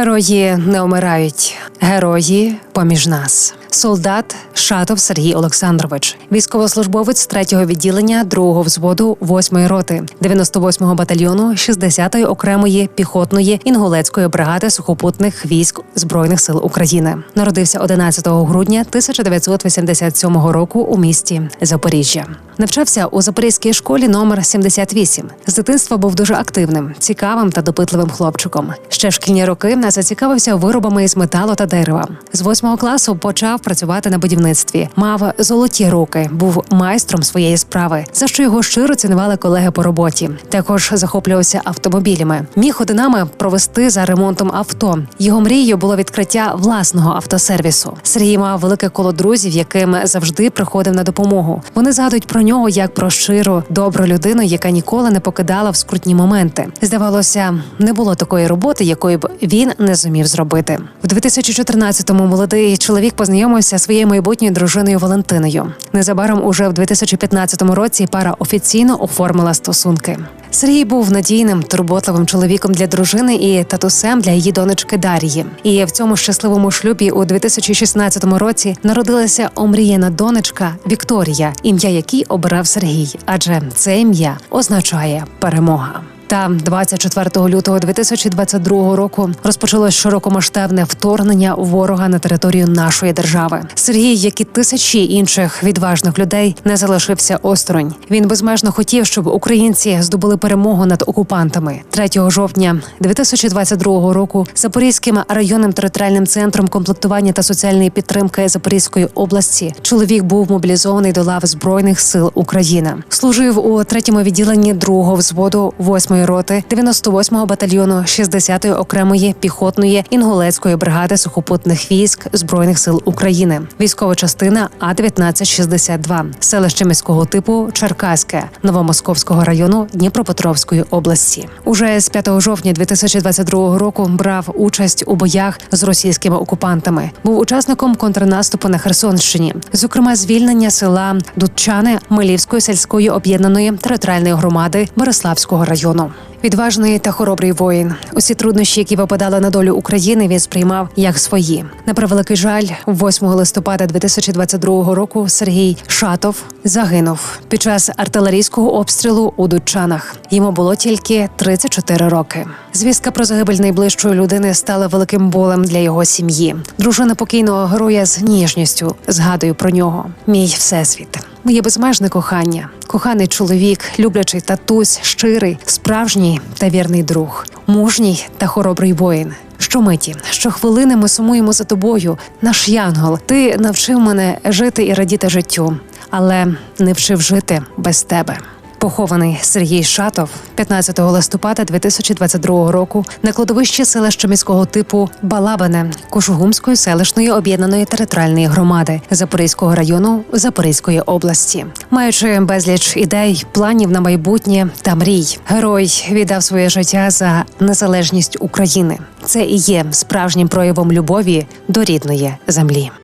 Герої не умирають, герої поміж нас. Солдат Шатов Сергій Олександрович, військовослужбовець 3-го відділення 2-го взводу 8-ї роти, 98-го батальйону 60-ї окремої піхотної інгулецької бригади сухопутних військ збройних сил України. Народився 11 грудня 1987 року у місті Запоріжжя. Навчався у Запорізькій школі номер 78. З дитинства був дуже активним, цікавим та допитливим хлопчиком. Ще в шкільні роки зацікавився виробами із металу та дерева. З восьмого класу почав працювати на будівництві. Мав золоті руки, був майстром своєї справи, за що його щиро цінували колеги по роботі. Також захоплювався автомобілями. Міг годинами провести за ремонтом авто. Його мрією було відкриття власного автосервісу. Сергій мав велике коло друзів, яким завжди приходив на допомогу. Вони згадують про нього як про щиру, добру людину, яка ніколи не покидала в скрутні моменти. Здавалося, не було такої роботи, якої б він не зумів зробити. В 2014-му молодий чоловік познайомився своєю майбутньою дружиною Валентиною. Незабаром, уже в 2015 році, пара офіційно оформила стосунки. Сергій був надійним, турботливим чоловіком для дружини і татусем для її донечки Дар'ї. І в цьому щасливому шлюбі у 2016 році народилася омріяна донечка Вікторія, ім'я якій обирав Сергій, адже це ім'я означає перемога. Та 24 лютого 2022 року розпочалось широкомасштабне вторгнення ворога на територію нашої держави. Сергій, як і тисячі інших відважних людей, не залишився осторонь. Він безмежно хотів, щоб українці здобули перемогу над окупантами. 3 жовтня 2022 року Запорізьким районним територіальним центром комплектування та соціальної підтримки Запорізької області чоловік був мобілізований до лав збройних сил України. Служив у третьому відділенні другого взводу 8 роти 98-го батальйону 60-ї окремої піхотної інгулецької бригади сухопутних військ збройних сил України. Військова частина А 1962 селище міського типу Черкаське Новомосковського району Дніпропетровської області. Уже з 5 жовтня 2022 року брав участь у боях з російськими окупантами. Був учасником контрнаступу на Херсонщині, зокрема звільнення села Дудчани Милівської сільської об'єднаної територіальної громади Бориславського району. Відважний та хоробрий воїн. Усі труднощі, які випадали на долю України, він сприймав як свої. На превеликий жаль, 8 листопада 2022 року Сергій Шатов загинув під час артилерійського обстрілу у Дучанах. Йому було тільки 34 роки. Звістка про загибель найближчої людини стала великим болем для його сім'ї. Дружина покійного героя з ніжністю згадує про нього. Мій всесвіт. Моє безмежне кохання, коханий чоловік, люблячий татусь, щирий, справжній та вірний друг, мужній та хоробрий воїн. Щомиті, щохвилини ми сумуємо за тобою, наш янгол. Ти навчив мене жити і радіти життю, але не вчив жити без тебе. Похований Сергій Шатов 15 листопада 2022 року на кладовищі селища міського типу Балабине Кошугумської селищної об'єднаної територіальної громади Запорізького району Запорізької області, маючи безліч ідей, планів на майбутнє та мрій, герой віддав своє життя за незалежність України. Це і є справжнім проявом любові до рідної землі.